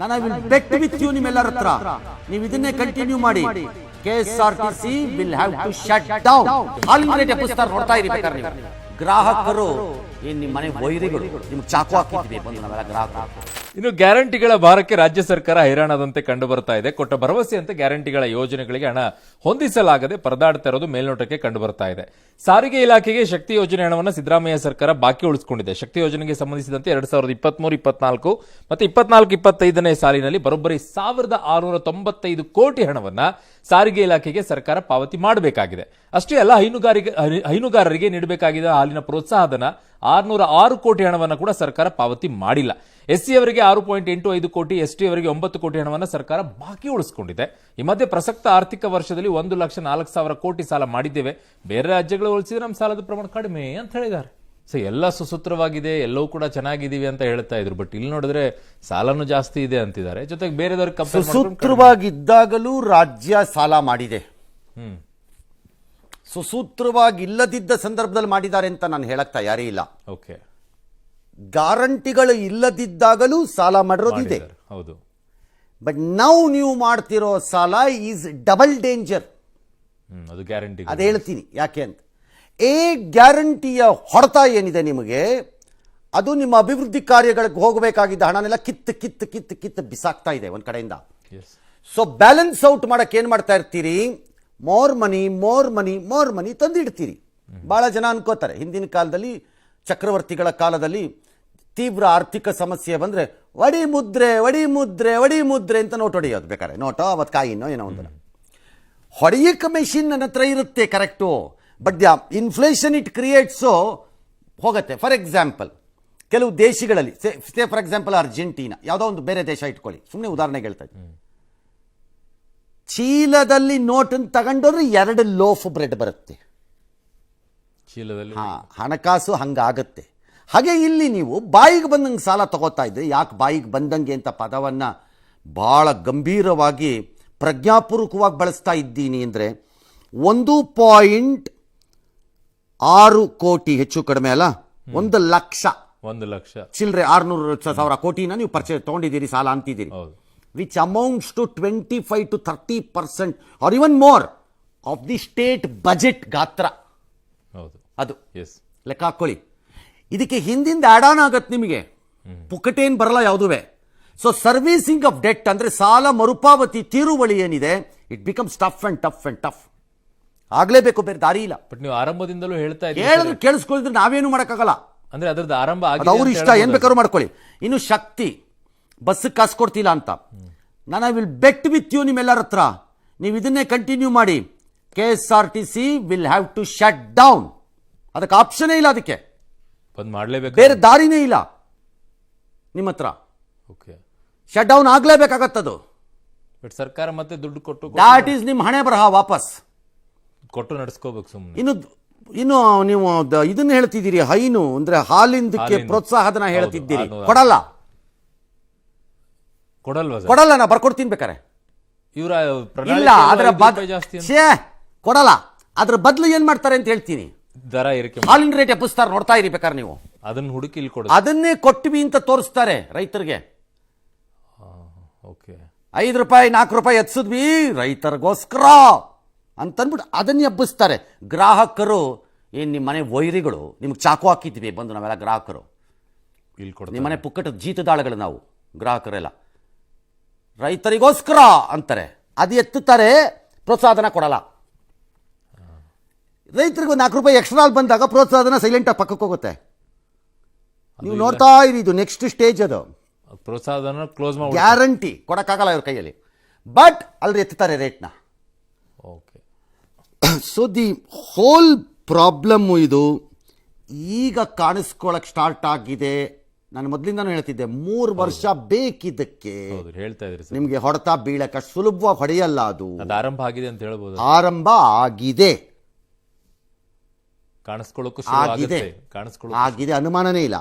ನಾನು will bet with you ನಿಮ್ಮೆಲ್ಲರ ಹತ್ರ. ನೀವು ಇದನ್ನೇ ಕಂಟಿನ್ಯೂ ಮಾಡಿ. K R T C will have to shut down ಹಾಲಿನ ಪುಸ್ತಕ ಎಬ್ಬಿಸ್ತಾರೆ ನೋಡ್ತಾ ಇರಿ ಬೇಕಾದ್ರೆ ನೀವು. ಗ್ರಾಹಕರು ಏನು ನಿಮ್ಮ ಮನೆ ವೈರಿಗಳು, ನಿಮ್ಗೆ ಚಾಕು ಹಾಕಿದ್ವಿ ಬಂದು ನಾವೆಲ್ಲ ಗ್ರಾಹಕರು. ಇನ್ನು ಗ್ಯಾರಂಟಿಗಳ ಭಾರಕ್ಕೆ ರಾಜ್ಯ ಸರ್ಕಾರ ಹೈರಾಣದಂತೆ ಕಂಡು ಬರ್ತಾ ಇದೆ. ಕೊಟ್ಟ ಭರವಸೆಯಂತೆ ಗ್ಯಾರಂಟಿಗಳ ಯೋಜನೆಗಳಿಗೆ ಹಣ ಹೊಂದಿಸಲಾಗದೆ ಪರದಾಡ್ತಾ ಇರೋದು ಮೇಲ್ನೋಟಕ್ಕೆ ಕಂಡು ಬರ್ತಾ ಇದೆ. ಸಾರಿಗೆ ಇಲಾಖೆಗೆ ಶಕ್ತಿ ಯೋಜನೆ ಹಣವನ್ನು ಸಿದ್ದರಾಮಯ್ಯ ಸರ್ಕಾರ ಬಾಕಿ ಉಳಿಸಿಕೊಂಡಿದೆ. ಶಕ್ತಿ ಯೋಜನೆಗೆ ಸಂಬಂಧಿಸಿದಂತೆ ಎರಡ್ ಸಾವಿರದ ಇಪ್ಪತ್ಮೂರು, ಇಪ್ಪತ್ನಾಲ್ಕು ಮತ್ತೆ ಇಪ್ಪತ್ನಾಲ್ಕು, ಇಪ್ಪತ್ತೈದನೇ ಸಾಲಿನಲ್ಲಿ ಬರೋಬ್ಬರಿ ಸಾವಿರದ ಆರುನೂರ ತೊಂಬತ್ತೈದು ಕೋಟಿ ಹಣವನ್ನ ಸಾರಿಗೆ ಇಲಾಖೆಗೆ ಸರ್ಕಾರ ಪಾವತಿ ಮಾಡಬೇಕಾಗಿದೆ. ಅಷ್ಟೇ ಅಲ್ಲ ಹೈನುಗಾರಿಕೆ ಹೈನುಗಾರರಿಗೆ ನೀಡಬೇಕಾಗಿದ್ದ ಹಾಲಿನ ಪ್ರೋತ್ಸಾಹಧನ ಆರುನೂರ ಆರು ಕೋಟಿ ಹಣವನ್ನು ಕೂಡ ಸರ್ಕಾರ ಪಾವತಿ ಮಾಡಿಲ್ಲ. ಎಸ್ಸಿ ಅವರಿಗೆ ಆರು ಪಾಯಿಂಟ್ ಎಂಟು ಐದು ಕೋಟಿ ಎಸ್ ಟಿ ಅವರಿಗೆ ಒಂಬತ್ತು ಕೋಟಿ ಹಣವನ್ನು ಸರ್ಕಾರ ಬಾಕಿ ಉಳಿಸಿಕೊಂಡಿದೆ. ಈ ಮಧ್ಯೆ ಪ್ರಸಕ್ತ ಆರ್ಥಿಕ ವರ್ಷದಲ್ಲಿ ಒಂದು ಲಕ್ಷ ನಾಲ್ಕು ಸಾವಿರ ಕೋಟಿ ಸಾಲ ಮಾಡಿದ್ದೇವೆ. ಬೇರೆ ರಾಜ್ಯಗಳು ಹೋಲಿಸಿದ್ರೆ ನಮ್ಮ ಸಾಲದ ಪ್ರಮಾಣ ಕಡಿಮೆ ಅಂತ ಹೇಳಿದ್ದಾರೆ. ಸೊ ಎಲ್ಲ ಸುಸೂತ್ರವಾಗಿದೆ ಎಲ್ಲವೂ ಕೂಡ ಚೆನ್ನಾಗಿದ್ದೀವಿ ಅಂತ ಹೇಳ್ತಾ ಇದ್ರು. ಬಟ್ ಇಲ್ಲಿ ನೋಡಿದ್ರೆ ಸಾಲನೂ ಜಾಸ್ತಿ ಇದೆ ಅಂತಿದ್ದಾರೆ. ಜೊತೆಗೆ ಬೇರೆದವ್ರಿಗೆ ಕಂಪೇರ್ ಸುಸೂತ್ರವಾಗಿದ್ದಾಗಲೂ ರಾಜ್ಯ ಸಾಲ ಮಾಡಿದೆ. ಹ್ಮ್. ಸುಸೂತ್ರವಾಗಿ ಇಲ್ಲದಿದ್ದ ಸಂದರ್ಭದಲ್ಲಿ ಮಾಡಿದ್ದಾರೆ ಅಂತ ನಾನು ಹೇಳಕ್ ತಯಾರಿ ಇಲ್ಲ. ಓಕೆ ಗ್ಯಾರಂಟಿಗಳು ಇಲ್ಲದಿದ್ದಾಗಲೂ ಸಾಲ ಮಾಡಿರೋದಿದೆ. ಹೌದು. ಬಟ್ ನಾವು ನೀವು ಮಾಡ್ತಿರೋ ಸಾಲ ಈಸ್ ಡಬಲ್ ಡೇಂಜರ್ ಅದು ಗ್ಯಾರಂಟಿ ಅದು ಹೇಳ್ತೀನಿ ಯಾಕೆ ಅಂತ. ಏ ಗ್ಯಾರಂಟಿಯ ಹೊಡೆತ ಏನಿದೆ ನಿಮಗೆ? ಅದು ನಿಮ್ಮ ಅಭಿವೃದ್ಧಿ ಕಾರ್ಯಗಳಿಗೆ ಹೋಗಬೇಕಾಗಿದ್ದ ಹಣನೆಲ್ಲ ಕಿತ್ತು ಕಿತ್ತು ಕಿತ್ತು ಕಿತ್ತು ಬಿಸಾಕ್ತಾ ಇದೆ ಒಂದು ಕಡೆಯಿಂದ. ಸೊ ಬ್ಯಾಲೆನ್ಸ್ ಔಟ್ ಮಾಡಕ್ಕೆ ಏನು ಮಾಡ್ತಾ ಇರ್ತೀರಿ? More money more money more money ತಂದಿಡ್ತೀರಿ. ಭಾಳ ಜನ ಅನ್ಕೋತಾರೆ ಹಿಂದಿನ ಕಾಲದಲ್ಲಿ ಚಕ್ರವರ್ತಿಗಳ ಕಾಲದಲ್ಲಿ ತೀವ್ರ ಆರ್ಥಿಕ ಸಮಸ್ಯೆ ಬಂದರೆ ವಡಿ ಮುದ್ರೆ ವಡಿ ಮುದ್ರೆ ವಡಿ ಮುದ್ರೆ ಅಂತ ನೋಟ್ ಹೊಡೆಯೋದು ಬೇಕಾದ್ರೆ. ನೋಟೋ ಅವತ್ತು ಕಾಯಿನೋ ಏನೋ ಒಂದು. ಹೊಡೆಯಕ್ಕೆ ಮೆಷಿನ್ ನನ್ನ ಹತ್ರ ಇರುತ್ತೆ correct but the inflation it creates ಹೋಗುತ್ತೆ. ಫಾರ್ ಎಕ್ಸಾಂಪಲ್ ಕೆಲವು ದೇಶಗಳಲ್ಲಿ ಸೇ ಫಾರ್ ಎಕ್ಸಾಂಪಲ್ ಅರ್ಜೆಂಟೀನಾ ಯಾವುದೋ ಒಂದು ಬೇರೆ ದೇಶ ಇಟ್ಕೊಳ್ಳಿ. ಸುಮ್ಮನೆ ಉದಾಹರಣೆ ಹೇಳ್ತಾ ಇದ್ದೀನಿ ಚೀಲದಲ್ಲಿ ನೋಟನ್ನು ತಗೊಂಡೋದ್ರೆ ಎರಡು ಲೋಫ್ ಬ್ರೆಡ್ ಬರುತ್ತೆ. ಚೀಲದಲ್ಲಿ ಹಾಂ ಹಣಕಾಸು ಹಂಗಾಗತ್ತೆ. ಹಾಗೆ ಇಲ್ಲಿ ನೀವು ಬಾಯಿಗೆ ಬಂದಂಗೆ ಸಾಲ ತಗೋತಾ ಇದ್ದೆ ಯಾಕೆ ಬಾಯಿಗೆ ಬಂದಂಗೆ ಅಂತ ಪದವನ್ನು ಭಾಳ ಗಂಭೀರವಾಗಿ ಪ್ರಜ್ಞಾಪೂರ್ವಕವಾಗಿ ಬಳಸ್ತಾ ಇದ್ದೀನಿ ಅಂದರೆ ಒಂದು ಪಾಯಿಂಟ್ ಆರು ಕೋಟಿ ಹೆಚ್ಚು ಕಡಿಮೆ ಅಲ್ಲ? ಒಂದು ಲಕ್ಷ. ಒಂದು ಲಕ್ಷ. ಚಿಲ್ಲರೆ ಆರುನೂರು ಸಾವಿರ ಕೋಟಿನ ನೀವು ಪರ್ಚೇಸ್ ತೊಗೊಂಡಿದ್ದೀರಿ ಸಾಲ ಅಂತಿದ್ದೀರಿ. Which amounts to twenty five to thirty percent or even more of the state budget ಗಾತ್ರ. ಹೌದು. ಅದು. ಎಸ್ ಲೆಕ್ಕ ಹಾಕೊಳ್ಳಿ ಇದಕ್ಕೆ ಹಿಂದಿಂದ ಆಡ್ ಆನ್ ಆಗತ್ತೆ ನಿಮಗೆ. ಪುಕ್ಕಟೇನು ಬರಲ್ಲ ಯಾವುದುವೆ. ಸೊ ಸರ್ವೀಸಿಂಗ್ ಆಫ್ ಡೆಟ್ ಅಂದರೆ ಸಾಲ ಮರುಪಾವತಿ ತೀರುವಳಿ ಏನಿದೆ it becomes tough and tough and tough ಆಗಲೇಬೇಕು ಬೇರೆ ದಾರಿ ಇಲ್ಲ. ಬಟ್ ನೀವು ಆರಂಭದಿಂದಲೂ ಹೇಳ್ತಾ ಹೇಳಿದ್ರೆ ಕೇಳಿಸ್ಕೊಳಿದ್ರೆ ನಾವೇನು ಮಾಡೋಕ್ಕಾಗಲ್ಲ. ಅಂದ್ರೆ ಅದ್ರದ್ದು ಆರಂಭ ಆಗಿ ಅವ್ರ ಇಷ್ಟ ಏನು ಏನ್ ಬೇಕಾದ್ರೂ ಮಾಡ್ಕೊಳ್ಳಿ. ಇನ್ನು ಶಕ್ತಿ ಬಸ್ಸಿಗೆ ಕಾಸು ಕೊಡ್ತಿಲ್ಲ ಅಂತ. ನಾನು I will bet with you ನಿಮ್ಮೆಲ್ಲರ ಹತ್ರ. ನೀವು ಇದನ್ನೇ ಕಂಟಿನ್ಯೂ ಮಾಡಿ. K S R T C will have to shut down ಅದಕ್ಕೆ ಆಪ್ಷನೇ ಇಲ್ಲ ಅದಕ್ಕೆ. ಬಂದ್ ಮಾಡಲೇಬೇಕು ಬೇರೆ ದಾರಿನೇ ಇಲ್ಲ. ನಿಮ್ಮ ಹತ್ರ. ಓಕೆ ಶಟ್ ಡೌನ್ ಆಗ್ಲೇಬೇಕಾಗತ್ತದು. ಬಟ್ ಸರ್ಕಾರ ಮತ್ತೆ ದುಡ್ಡು ಕೊಟ್ಟು ದಾಟ್ ಈಸ್ ನಿಮ್ಮ ಹಣೆ ಬರಹ ವಾಪಸ್. ಕೊಟ್ಟು ನಡೆಸ್ಕೋಬೇಕು ಸುಮ್ಮನೆ ಇನ್ನು ಇನ್ನು ನೀವು ದ- ಇದನ್ನ ಹೇಳ್ತಿದ್ದೀರಿ ಹೈನು ಅಂದ್ರೆ ಹಾಲಿಂದಕ್ಕೆ ಹಾಲಿಂದು. ಪ್ರೋತ್ಸಾಹಧನ ಹೇಳ್ತಿದ್ದೀರಿ. ಕೊಡಲ್ಲ. ಕೊಡಲ್ವಾ ಸರ್? ಕೊಡಲ್ಲ ನಾ ಬರ್ಕೊಡ್ತೀನಿ ಬೇಕಾರೆ ಇವರ ಇಲ್ಲ ಅದರ ಬದ್ ಛೇ ಕೊಡಲ್ಲ. ಅದ್ರ ಬದಲು ಏನ್ ಮಾಡ್ತಾರೆ ಅಂತ ಹೇಳ್ತೀನಿ. ದರ ಇರಕ್ಕೆ ಹಾಲಿನ ರೇಟ್ ಎಪ್ಪಿಸ್ತಾರೆ ನೋಡ್ತಾ ಇರಿ ಬೇಕಾದ್ರೆ ನೀವು. ಅದನ್ನ ಹುಡುಕಿ ಇಲ್ಲಿ ಕೊಡಿ. ಅದನ್ನೇ ಕೊಟ್ಟಿವಿ ಅಂತ ತೋರಿಸ್ತಾರೆ ರೈತರಿಗೆ. ಓಕೆ. ಐದು ರೂಪಾಯಿ ನಾಲ್ಕು ರೂಪಾಯಿ ಎತ್ಸಿದ್ವಿ ರೈತರಿಗೋಸ್ಕರ ಅಂತಂದ್ಬಿಟ್ಟು ಅದನ್ನ ಎಬ್ಬಿಸ್ತಾರೆ. ಗ್ರಾಹಕರು ಏನು ನಿಮ್ಮ ಮನೆ ವೈರಿಗಳು ನಿಮ್ಗೆ ಚಾಕು ಹಾಕಿದ್ವಿ ಬಂದು ನಾವೆಲ್ಲ ಗ್ರಾಹಕರು. ಇಲ್ಲಿ ಕೊಡ ನಿಮ್ಮ ಮನೆ ಪುಕ್ಕಟ ಜೀತದಾಳಗಳು ನಾವು ಗ್ರಾಹಕರೆಲ್ಲ. ರೈತರಿಗೋಸ್ಕರ ಅಂತಾರೆ. ಅದು ಎತ್ತುತ್ತಾರೆ ಪ್ರೋತ್ಸಾಹನ ಕೊಡಲ್ಲ. ರೈತರಿಗೆ ಒಂದು ನಾಲ್ಕು ರೂಪಾಯಿ ಎಕ್ಸ್ಟ್ರಾ ಬಂದಾಗ ಪ್ರೋತ್ಸಾಹನ ಸೈಲೆಂಟಾಗಿ ಪಕ್ಕಕ್ಕೆ ಹೋಗುತ್ತೆ. ನೀವು ನೋಡ್ತಾ ಇರಿ ಇದು ನೆಕ್ಸ್ಟ್ ಸ್ಟೇಜ್ ಅದು. ಪ್ರೋತ್ಸಾಹನ ಕ್ಲೋಸ್ ಮಾಡಿ ಗ್ಯಾರಂಟಿ ಕೊಡೋಕ್ಕಾಗಲ್ಲ ಇವ್ರ ಕೈಯಲ್ಲಿ. ಬಟ್ ಅಲ್ಲಿ ಎತ್ತಾರೆ ರೇಟ್ನ okay so the whole problem ಇದು ಈಗ ಕಾಣಿಸ್ಕೊಳಕ್ ಸ್ಟಾರ್ಟ್ ಆಗಿದೆ. ನಾನು ಮೊದಲಿಂದನೂ ಹೇಳ್ತಿದ್ದೆ ಮೂರು ವರ್ಷ ಬೇಕಿದ್ದಕ್ಕೆ ಹೇಳ್ತಾ ಇದ್ರಿ ನಿಮಗೆ ಹೊಡೆತ ಬೀಳಕ್ಕೆ ಸುಲಭವಾಗಿ ಹೊಡೆಯಲ್ಲ ಅದು. ಅದು ಆರಂಭ ಆಗಿದೆ ಅಂತ ಹೇಳ್ಬೋದು. ಆರಂಭ ಆಗಿದೆ. ಕಾಣಿಸ್ಕೊಳ್ಳೋಕ್ಕೂ ಶುರು ಆಗಿದೆ. ಕಾಣಿಸ್ಕೊಳ್ಳೋ ಆಗಿದೆ. ಅನುಮಾನನೇ ಇಲ್ಲ.